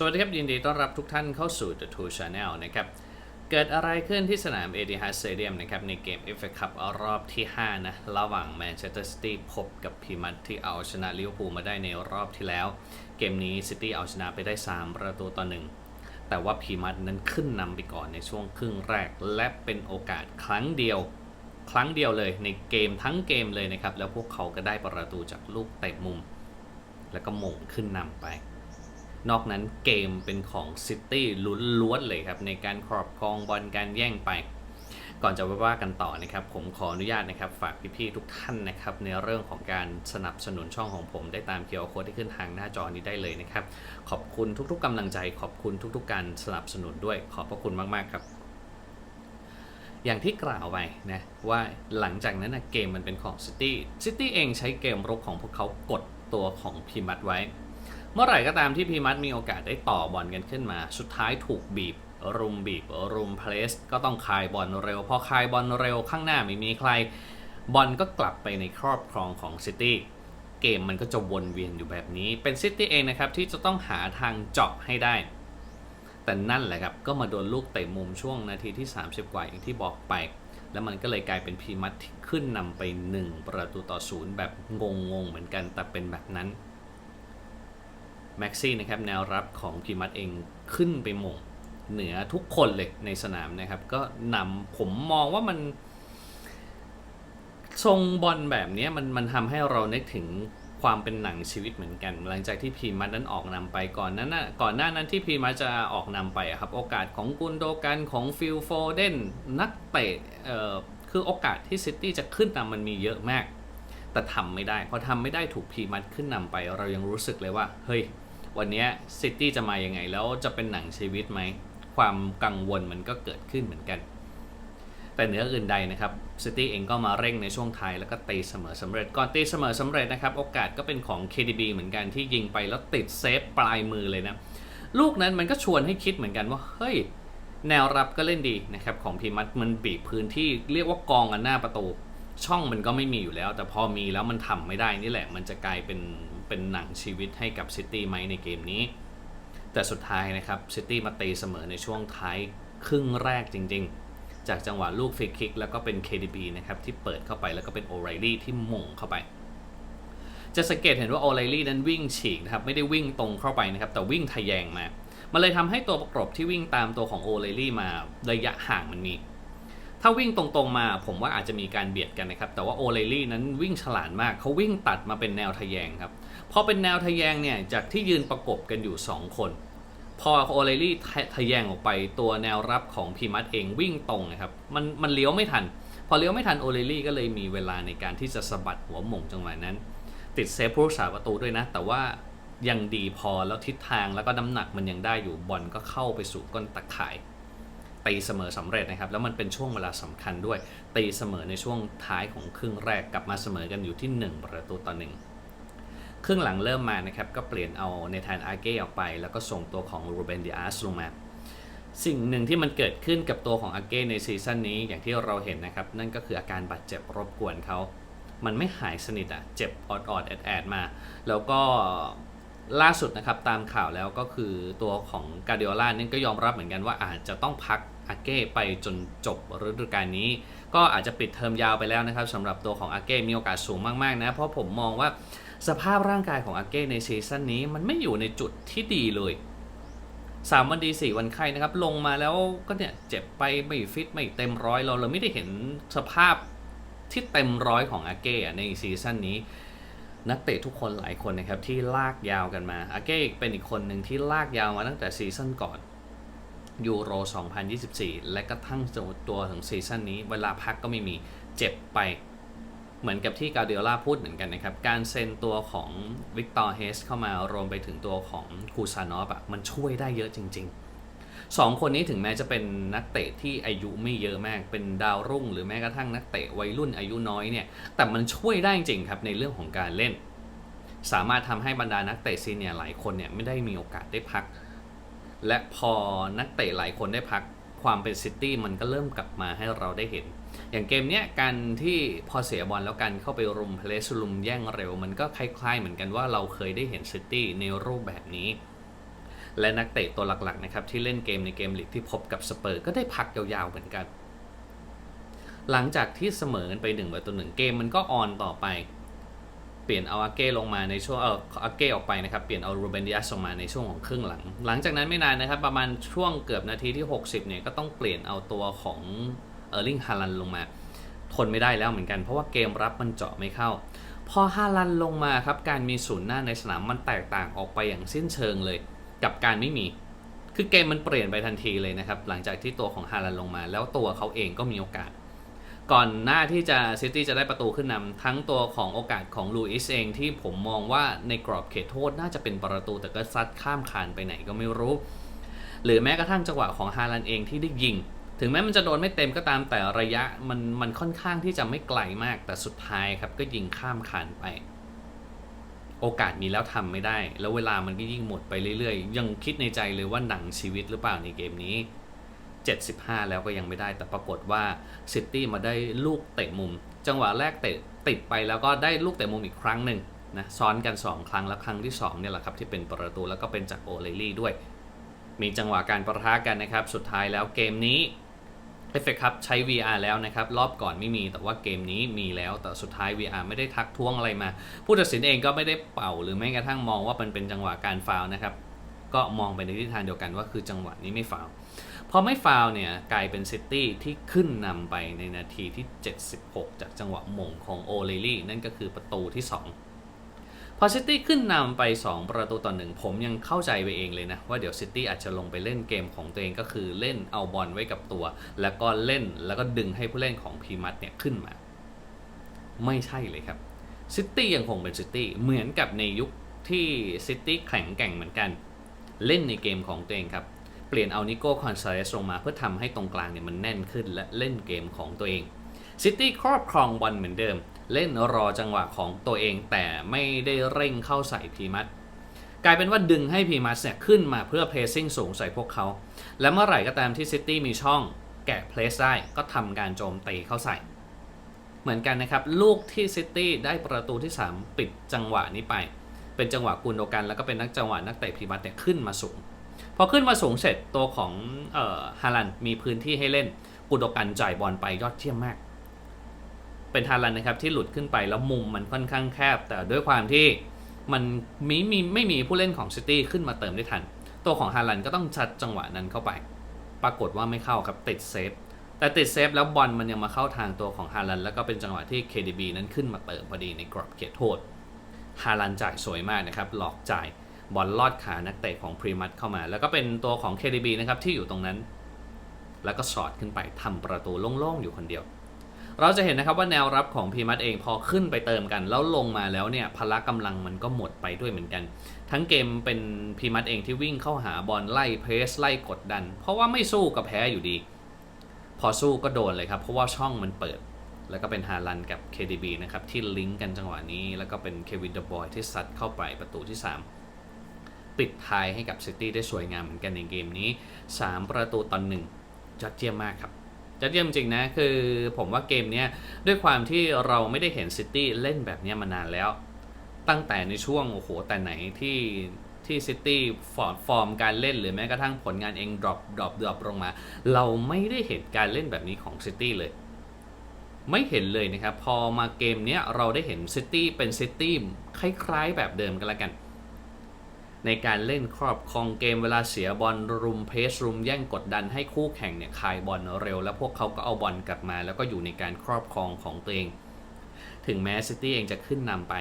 สวัสดีครับยินดีต้อนรับทุกท่านเข้าสู่ The Two Channel นะครับ เกิดอะไรขึ้นที่สนาม Etihad Stadium นะครับ ในเกม FA Cup รอบที่ 5 นะ ระหว่าง Manchester City พบกับพีมัตที่เอาชนะลิเวอร์พูลมาได้ในรอบที่แล้ว เกมนี้ City เอาชนะไปได้ 3 ประตูต่อหนึ่งแต่ว่าพีมัตนั้นขึ้นนำไปก่อนในช่วงครึ่งแรก และเป็นโอกาสครั้งเดียว ครั้งเดียวเลยในเกมทั้งเกมเลยนะครับ แล้วพวกเขาก็ได้ประตูจากลูกเตะมุม แล้วก็หม่งขึ้นนำไป นอกนั้นเกมเป็นของซิตี้ล้วนๆเลยครับในการครอบครองบอลการแย่งไป ก่อนจะว่ากันต่อนะครับ ผมขออนุญาตนะครับ ฝากพี่ๆทุกท่านนะครับ ในเรื่องของการสนับสนุนช่องของผมได้ตามเคียวโค้ดที่ขึ้นทางหน้าจอนี้ได้เลยนะครับ ขอบคุณทุกๆกำลังใจ ขอบคุณทุกๆ การสนับสนุนด้วยขอบพระคุณมากๆครับอย่างที่กล่าวไปนะว่าหลังจากนั้นนะเกมมันเป็นของซิตี้ซิตี้เองใช้เกมรุกของพวกเขากดตัวของพีมัดไว้ เมื่อไหร่ก็ตามที่พีมัดมีโอกาสได้ต่อบอลกันขึ้นมา สุดท้ายถูกบีบ รุมบีบ รุมเพลส ก็ต้องคายบอลเร็ว พอคายบอลเร็วข้างหน้าไม่มีใคร บอลก็กลับไปในครอบครองของซิตี้เกมมันก็จะวนเวียนอยู่แบบนี้ เป็นซิตี้เองนะครับที่จะต้องหาทางเจาะให้ได้ แต่นั่นแหละครับ ก็มาโดนลูกเตะมุมช่วงนาทีที่ 30 กว่าอย่างที่บอกไป แล้วมันก็เลยกลายเป็นพีมัดที่ขึ้นนำไป 1 ประตูต่อศูนย์แบบงงๆเหมือนกันแต่เป็นแบบนั้น แม็กซี่นะครับแนวรับของพีมัดเองขึ้นไปหม่งเหนือทุกคนเลยในสนามนะครับ ก็นำผมมองว่ามันทรงบอลแบบนี้มันมันทำให้เรานึกถึงความเป็นหนังชีวิตเหมือนกัน หลังจากที่พีมัดนั้นออกนำไปก่อนนั้นนะก่อนหน้านั้นที่พีมัดจะออกนำไปครับโอกาสของกุนโดกันของฟิลโฟเดนนักเตะเอ่อคือโอกาสที่ซิตี้จะขึ้นนำมันมีเยอะมาก แต่ทำไม่ได้พอทำไม่ได้ถูกพีมัดขึ้นนำไป เรายังรู้สึกเลยว่าเฮ้ย วันนี้ซิตี้จะมายังไง แล้วจะเป็นหนังชีวิตไหม ความกังวลมันก็เกิดขึ้นเหมือนกัน แต่เหนืออื่นใดนะครับซิตี้เองก็มาเร่งในช่วงท้ายแล้วก็ตีเสมอสำเร็จ ก่อนตีเสมอสำเร็จนะครับ โอกาสก็เป็นของ KDB เหมือนกันที่ยิงไปแล้วติดเซฟปลายมือเลยนะ ลูกนั้นมันก็ชวนให้คิดเหมือนกันว่าเฮ้ยแนวรับก็เล่นดีนะครับของพีมัดมันบีบพื้นที่เรียกว่ากองกันหน้าประตู ช่องมันก็ไม่มีอยู่แล้ว แต่พอมีแล้วมันทำไม่ได้นี่แหละ มันจะกลายเป็น เป็นหนังชีวิตให้กับซิตี้ไหมในเกมนี้ แต่สุดท้ายนะครับซิตี้มาตีเสมอในช่วงท้ายครึ่งแรกจริง ๆ จากจังหวะลูกฟรีคิก แล้วก็เป็น KDB นะครับที่เปิดเข้าไปแล้วก็เป็นโอไรลี่ที่หม่งเข้าไป จะสังเกตเห็นว่าโอไรลี่นั้นวิ่งฉีกนะครับไม่ได้วิ่งตรงเข้าไปนะครับแต่วิ่งทะแยงมามันเลยทำให้ตัวประกบที่วิ่งตามตัวของโอไรลี่มาระยะห่างมันมี ถ้าวิ่งตรงๆมาผมว่าอาจจะมีการเบียดกันนะครับ แต่ว่าโอเลลี่นั้นวิ่งฉลาดมากเขาวิ่งตัดมาเป็นแนวทะแยงครับ พอเป็นแนวทะแยงเนี่ยจากที่ยืนประกบกันอยู่ 2 คน พอโอเลลี่ทะแยงออกไปตัวแนวรับของพีมัดเองวิ่งตรงนะครับมันมันเลี้ยวไม่ทัน พอเลี้ยวไม่ทันโอเลลี่ก็เลยมีเวลาในการที่จะสะบัดหัวหม่งจังหวะนั้น ติดเซฟผู้รักษาประตูด้วยนะ แต่ว่ายังดีพอแล้วทิศทางแล้วก็น้ำหนักมันยังได้อยู่บอลก็เข้าไปสู่ก้นตะข่ายตีเสมอสำเร็จนะครับ แล้วมันเป็นช่วงเวลาสำคัญด้วยตีเสมอในช่วงท้ายของครึ่งแรกกลับมาเสมอกันอยู่ที่ 1 ประตูต่อหนึ่ง ครึ่งหลังเริ่มมานะครับก็เปลี่ยนเอาในทานอาเก้ออกไป แล้วก็ส่งตัวของรูเบนดิอาสลงมา สิ่งหนึ่งที่มันเกิดขึ้นกับตัวของอาเก้ในซีซั่นนี้อย่างที่เราเห็นนะครับ นั่นก็คืออาการบาดเจ็บรบกวนเขามันไม่หายสนิทอะเจ็บออดๆแอดๆมา แล้วก็ล่าสุดนะครับตามข่าวแล้วก็คือตัวของกาเดียล่านี่ก็ยอมรับเหมือนกันว่าอาจจะต้องพักอาเก้ไปจนจบฤดูกาลนี้ ก็อาจจะปิดเทอมยาวไปแล้วนะครับสำหรับตัวของอาเก้มีโอกาสสูงมากๆนะ เพราะผมมองว่า สภาพร่างกายของอาเก้ในซีซั่นนี้มันไม่อยู่ในจุดที่ดีเลย3วันดี4วันไข้นะครับ ลงมาแล้วก็เนี่ยเจ็บไปไม่ฟิตไม่เต็มร้อยเราเราไม่ได้เห็นสภาพที่เต็มร้อยของอาเก้ในซีซั่นนี้ นักเตะทุกคนหลายคนนะครับที่ลากยาวกันมาอาเก้เป็นอีกคนหนึ่งที่ลากยาวมาตั้งแต่ซีซั่นก่อนยูโร 2024 และกระทั่งตัวถึงซีซั่นนี้ เวลาพักก็ไม่มีเจ็บไป เหมือนกับที่กาเดียล่าพูดเหมือนกันนะครับ การเซ็นตัวของวิกตอร์เฮสเข้ามารวมไปถึงตัวของคูซานอฟอะมันช่วยได้เยอะจริง ๆสองคนนี้ถึงแม้จะเป็นนักเตะที่อายุไม่เยอะมาก เป็นดาวรุ่ง หรือแม้กระทั่งนักเตะวัยรุ่นอายุน้อยเนี่ย แต่มันช่วยได้จริงครับในเรื่องของการเล่น สามารถทำให้บรรดานักเตะซีเนียร์หลายคนเนี่ยไม่ได้มีโอกาสได้พัก และพอนักเตะหลายคนได้พัก ความเป็นซิตี้มันก็เริ่มกลับมาให้เราได้เห็น อย่างเกมเนี้ยการที่พอเสียบอลแล้วกันเข้าไปรุมเพลสลุมแย่งเร็ว มันก็คล้ายๆ เหมือนกันว่าเราเคยได้เห็นซิตี้ในรูปแบบนี้ และนักเตะตัวหลักๆนะครับที่เล่นเกมในเกมลีกที่พบกับสเปอร์ก็ได้พักยาวๆเหมือนกัน หลังจากที่เสมอกันไป1ประตูหนึ่งเกมมันก็ออนต่อไป เปลี่ยนเอาอาเก้ลงมาในช่วงเอออาเก้ออกไปนะครับ เปลี่ยนเอาโรเบนดิอัสลงมาในช่วงของครึ่งหลัง หลังจากนั้นไม่นานนะครับ ประมาณช่วงเกือบนาทีที่ 60เนี่ยก็ต้องเปลี่ยนเอาตัวของเออร์ลิงฮาลันลงมา ทนไม่ได้แล้วเหมือนกัน เพราะว่าเกมรับมันเจาะไม่เข้า พอฮาลันลงมาครับการมีศูนย์หน้าในสนามมันแตกต่างออกไปอย่างสิ้นเชิงเลย กับการไม่มีคือเกมมันเปลี่ยนไปทันทีเลยนะครับหลังจากที่ตัวของฮาลันลงมา แล้วตัวเขาเองก็มีโอกาส ก่อนหน้าที่จะซิตี้จะได้ประตูขึ้นนำทั้งตัวของโอกาสของลูอิสเองที่ผมมองว่าในกรอบเขตโทษน่าจะเป็นประตูแต่ก็ซัดข้ามคานไปไหนก็ไม่รู้ หรือแม้กระทั่งจังหวะของฮาลันเองที่ได้ยิง ถึงแม้มันจะโดนไม่เต็มก็ตามแต่ระยะมันมันค่อนข้างที่จะไม่ไกลมากแต่สุดท้ายครับก็ยิงข้ามคานไป โอกาสมีแล้วทำไม่ได้ แล้วเวลามันก็ยิ่งหมดไปเรื่อยๆ ยังคิดในใจเลยว่าหนังชีวิตหรือเปล่าในเกมนี้ 75 แล้วก็ยังไม่ได้ แต่ปรากฏว่าซิตี้มาได้ลูกเตะมุม จังหวะแรกเตะติดไปแล้วก็ได้ลูกเตะมุมอีกครั้งหนึ่งนะซ้อนกัน 2 ครั้งแล้วครั้งที่2เนี่ยแหละครับที่เป็นประตูแล้วก็เป็นจากโอเลลี่ด้วย มีจังหวะการประทะกันนะครับ สุดท้ายแล้วเกมนี้เอฟเฟครับใช้ VR แล้วนะครับ รอบก่อนไม่มีแต่ว่าเกมนี้มีแล้วแต่สุดท้าย VR ไม่ได้ทักท้วงอะไรมา ผู้ตัดสินเองก็ไม่ได้เป่า หรือแม้กระทั่งมองว่ามันเป็นจังหวะการฟาวนะครับ ก็มองไปในทิศทางเดียวกันว่าคือจังหวะนี้ไม่ฟาว พอไม่ฟาวเนี่ยกลายเป็นซิตี้ที่ขึ้นนำไปในนาทีที่ 76 จากจังหวะมงของโอเลลี่นั่นก็คือประตูที่ 2 พอซิตี้ขึ้นนำไป 2 ประตูต่อหนึ่งผมยังเข้าใจไปเองเลยนะ ว่าเดี๋ยวซิตี้อาจจะลงไปเล่นเกมของตัวเองก็คือเล่นเอาบอลไว้กับตัว แล้วก็เล่นแล้วก็ดึงให้ผู้เล่นของพีมัตเนี่ยขึ้นมา ไม่ใช่เลยครับซิตี้ยังคงเป็นซิตี้เหมือนกับในยุคที่ซิตี้แข็งแกร่งเหมือนกัน เล่นในเกมของตัวเองครับ เปลี่ยนเอานิโก้คอนซาเลสลงมาเพื่อทำให้ตรงกลางเนี่ยมันแน่นขึ้นและเล่นเกมของตัวเองซิตี้ครอบครองบอลเหมือนเดิม เล่นรอจังหวะของตัวเองแต่ไม่ได้เร่งเข้าใส่พีมัตกลายเป็นว่าดึงให้พีมัสเนี่ยขึ้นมาเพื่อเพรสซิ่งสูงใส่พวกเขา และเมื่อไหร่ก็ตามที่ซิตี้มีช่องแกะเพลสได้ก็ทำการโจมตีเข้าใส่ เหมือนกันนะครับ ลูกที่ซิตี้ได้ประตูที่ 3 ปิดจังหวะนี้ไป เป็นจังหวะกุนโดกันแล้วก็เป็นนักจังหวะนักเตะพีมัตเนี่ยขึ้นมาสูง พอขึ้นมาสูงเสร็จตัวของฮาลันมีพื้นที่ให้เล่นกุดกันจ่ายบอลไปยอดเยี่ยมมาก เป็นฮาลันนะครับที่หลุดขึ้นไปแล้วมุมมันค่อนข้างแคบ แต่ด้วยความที่มันมีมีไม่มีผู้เล่นของซิตี้ขึ้นมาเติมได้ทัน ตัวของฮาลันก็ต้องชัดจังหวะนั้นเข้าไป ปรากฏว่าไม่เข้าครับติดเซฟแต่ติดเซฟแล้วบอลมันยังมาเข้าทางตัวของฮาลันแล้วก็เป็นจังหวะที่ KDB นั้นขึ้นมาเติมพอดีในกรอบเขตโทษฮาลันจ่ายสวยมากนะครับหลอกจ่าย บอลลอดขานักเตะของพรีมัตเข้ามา แล้วก็เป็นตัวของ KDB นะครับที่อยู่ตรงนั้น แล้วก็สอดขึ้นไปทำประตูโล่งๆอยู่คนเดียว เราจะเห็นนะครับว่าแนวรับของพีมัตเองพอขึ้นไปเติมกัน แล้วลงมาแล้วเนี่ยพละกำลังมันก็หมดไปด้วยเหมือนกัน ทั้งเกมเป็นพีมัตเองที่วิ่งเข้าหาบอลไล่เพรสไล่กดดัน เพราะว่าไม่สู้ก็แพ้อยู่ดี พอสู้ก็โดนเลยครับเพราะว่าช่องมันเปิดแล้วก็เป็นฮาลันกับ KDB นะครับที่ลิงก์กันจังหวะนี้ แล้วก็เป็นเควินเดบอยที่ซัดเข้าไปประตูที่ 3 ปิดท้ายให้กับซิตี้ได้สวยงามเหมือนกันในเกมนี้ 3 ประตูต่อหนึ่งยอดเยี่ยมมากครับยอดเยี่ยมจริงนะ คือผมว่าเกมนี้ด้วยความที่เราไม่ได้เห็นซิตี้เล่นแบบนี้มานานแล้ว ตั้งแต่ในช่วงโอ้โหแต่ไหนที่ที่ซิตี้ฟอร์ดฟอร์มการเล่นหรือแม้กระทั่งผลงานเองดรอปดรอปดรอปลงมา เราไม่ได้เห็นการเล่นแบบนี้ของซิตี้เลย ไม่เห็นเลยนะครับ พอมาเกมนี้เราได้เห็นซิตี้เป็นซิตี้คล้ายๆแบบเดิมกันละกัน ในการเล่นครอบครองเกมเวลาเสียบอลรุมเพสรุมแย่งกดดันให้คู่แข่งเนี่ยคายบอลเร็ว แล้วพวกเขาก็เอาบอลกลับมา แล้วก็อยู่ในการครอบครองของตัวเอง ถึงแม้ซิตี้เองจะขึ้นนำไป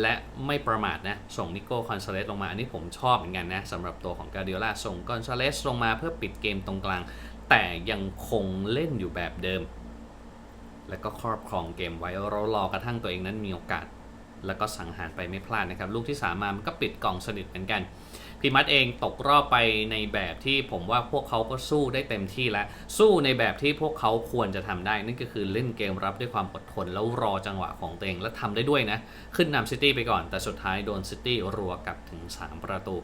และไม่ประมาทนะ ส่งนิโก้คอนซาเลสลงมา อันนี้ผมชอบเหมือนกันนะสำหรับตัวของกาเดียล่าส่งคอนซาเลสลงมาเพื่อปิดเกมตรงกลาง แต่ยังคงเล่นอยู่แบบเดิม แล้วก็ครอบครองเกมไว้เรารอกระทั่งตัวเองนั้นมีโอกาส แล้วก็สังหารไปไม่พลาดนะครับ ลูกที่สามมามันก็ปิดกล่องสนิทเหมือนกันพีมัดเองตกรอบไปในแบบที่ผมว่าพวกเขาก็สู้ได้เต็มที่แล้ว สู้ในแบบที่พวกเขาควรจะทำได้ นั่นก็คือเล่นเกมรับด้วยความอดทน แล้วรอจังหวะของตัวเองและทำได้ด้วยนะ ขึ้นนำซิตี้ไปก่อน แต่สุดท้ายโดนซิตี้รัวกลับถึง 3 ประตู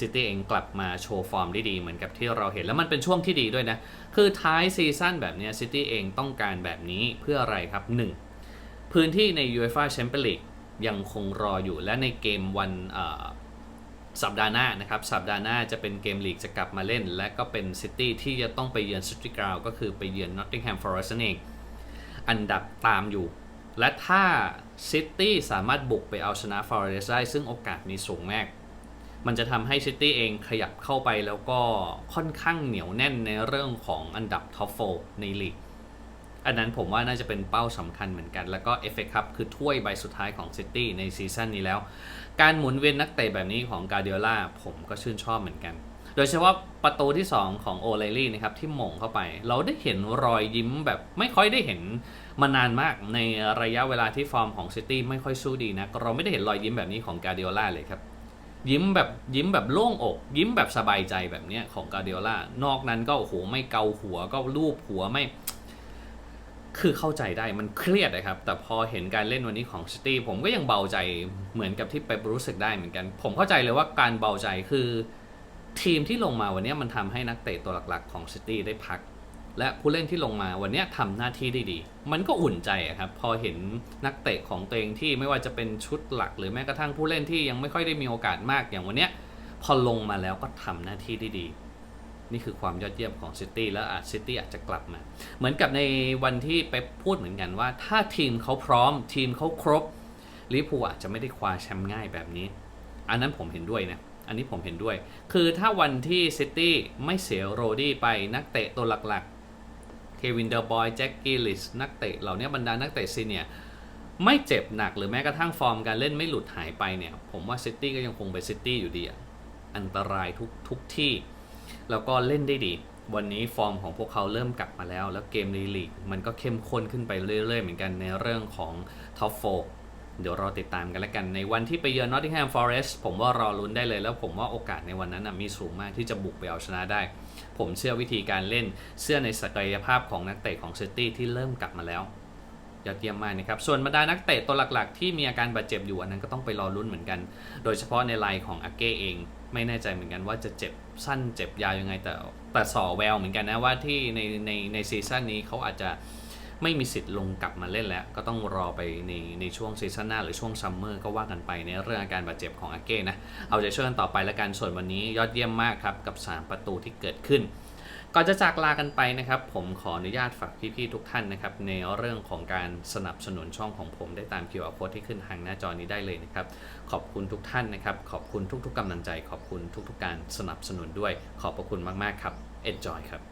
ซิตี้เองกลับมาโชว์ฟอร์มได้ดีเหมือนกับที่เราเห็นแล้วมันเป็นช่วงที่ดีด้วยนะ คือท้ายซีซั่นแบบนี้ซิตี้เองต้องการแบบนี้เพื่ออะไรครับ 1. พื้นที่ใน UEFA Champions League ยังคงรออยู่และในเกมวันสัปดาห์หน้านะครับ สัปดาห์หน้าจะเป็นเกมลีกจะกลับมาเล่น และก็เป็นซิตี้ที่จะต้องไปเยือนซิตี้กราวก็คือไปเยือนนอตติงแฮมฟอเรสต์สเองอันดับตามอยู่ และถ้าซิตี้สามารถบุกไปเอาชนะฟอร์เรสต์ได้ซึ่งโอกาสมีสูงมาก มันจะทำให้ซิตี้เองขยับเข้าไปแล้วก็ค่อนข้างเหนียวแน่นในเรื่องของอันดับท็อปโฟในลีก อันนั้นผมว่าน่าจะเป็นเป้าสำคัญเหมือนกัน แล้วก็ FA Cup คือถ้วยใบสุดท้ายของซิตี้ในซีซั่นนี้แล้ว การหมุนเวียนนักเตะแบบนี้ของกาเดียล่าผมก็ชื่นชอบเหมือนกัน โดยเฉพาะประตูที่ 2 ของโอไลลี่นะครับที่หม่งเข้าไป เราได้เห็นรอยยิ้มแบบไม่ค่อยได้เห็นมานานมากในระยะเวลาที่ฟอร์มของซิตี้ไม่ค่อยสู้ดีนะเราไม่ได้เห็นรอยยิ้มแบบนี้ของกาเดียล่าเลยครับยิ้มแบบยิ้มแบบโล่งอก ยิ้มแบบสบายใจแบบเนี้ยของกาเดียล่านอกนั้นก็โอ้โหไม่เกาหัวก็ลูบหัวไม่ คือเข้าใจได้มันเครียดนะครับ แต่พอเห็นการเล่นวันนี้ของซิตี้ผมก็ยังเบาใจเหมือนกับที่ไปปรู้สึกได้เหมือนกัน ผมเข้าใจเลยว่าการเบาใจคือทีมที่ลงมาวันนี้มันทำให้นักเตะตัวหลักๆของซิตี้ได้พัก และผู้เล่นที่ลงมาวันนี้ทำหน้าที่ได้ดี มันก็อุ่นใจครับ พอเห็นนักเตะของตัวเองที่ไม่ว่าจะเป็นชุดหลัก หรือแม้กระทั่งผู้เล่นที่ยังไม่ค่อยได้มีโอกาสมากอย่างวันนี้พอลงมาแล้วก็ทำหน้าที่ได้ดี นี่คือความยอดเยี่ยมของซิตี้แล้วอาจซิตี้อาจจะกลับมา เหมือนกับในวันที่ไปพูดเหมือนกันว่า ถ้าทีมเขาพร้อมทีมเขาครบลิเวอร์พูลอาจจะไม่ได้คว้าแชมป์ง่ายแบบนี้ อันนั้นผมเห็นด้วยนะอันนี้ผมเห็นด้วย คือถ้าวันที่ซิตี้ไม่เสียโรดี้ไปนักเตะตัวหลักๆ เควินเดอร์บอยแจ็คกิลิสนักเตะเหล่านี้บรรดานักเตะซีเนียไม่เจ็บหนักหรือแม้กระทั่งฟอร์มการเล่นไม่หลุดหายไปเนี่ย ผมว่าซิตี้ก็ยังคงเป็นซิตี้อยู่ดีอันตรายทุกทุกที่ แล้วก็เล่นได้ดี วันนี้ฟอร์มของพวกเขาเริ่มกลับมาแล้ว แล้วเกมในลีกมันก็เข้มข้นขึ้นไปเรื่อยๆ เหมือนกันในเรื่องของท็อปโฟเดี๋ยวรอติดตามกันแล้วกันในวันที่ไปเยือนนอตติงแฮมฟอเรสต์ผมว่ารอลุ้นได้เลยแล้วผมว่าโอกาสในวันนั้นนะมีสูงมากที่จะบุกไปเอาชนะได้ ผมเชื่อวิธีการเล่นเชื่อในศักยภาพของนักเตะของเซิตี้ที่เริ่มกลับมาแล้ว ยอดเยี่ยมมากนะครับ ส่วนบรรดานักเตะตัวหลักๆ ที่มีอาการบาดเจ็บอยู่อันนั้นก็ต้องไปรอลุ้นเหมือนกัน โดยเฉพาะในไลน์ของอาเก้เอง ไม่แน่ใจเหมือนกันว่าจะเจ็บสั้นเจ็บยาวยังไง แต่แต่สอแววเหมือนกันนะว่าที่ในในในซีซั่นนี้เขาอาจจะไม่มีสิทธิ์ลงกลับมาเล่นแล้ว ก็ต้องรอไปในในช่วงซีซั่นหน้าหรือช่วงซัมเมอร์ก็ว่ากันไปในเรื่องอาการบาดเจ็บของอาเก้นะเอาใจช่วยกันต่อไปแล้วกันส่วนวันนี้ยอดเยี่ยมมากครับกับ 3 ประตูที่เกิดขึ้น ก่อนจะจากลากันไปนะครับ ผมขออนุญาตฝากพี่ๆทุกท่านนะครับ ในเรื่องของการสนับสนุนช่องของผมได้ตาม QR code ที่ขึ้นทางหน้าจอนี้ได้เลยนะครับ ขอบคุณทุกท่านนะครับ ขอบคุณทุกๆกำลังใจ ขอบคุณทุกๆการสนับสนุนด้วย ขอบพระคุณมากๆครับ Enjoy ครับ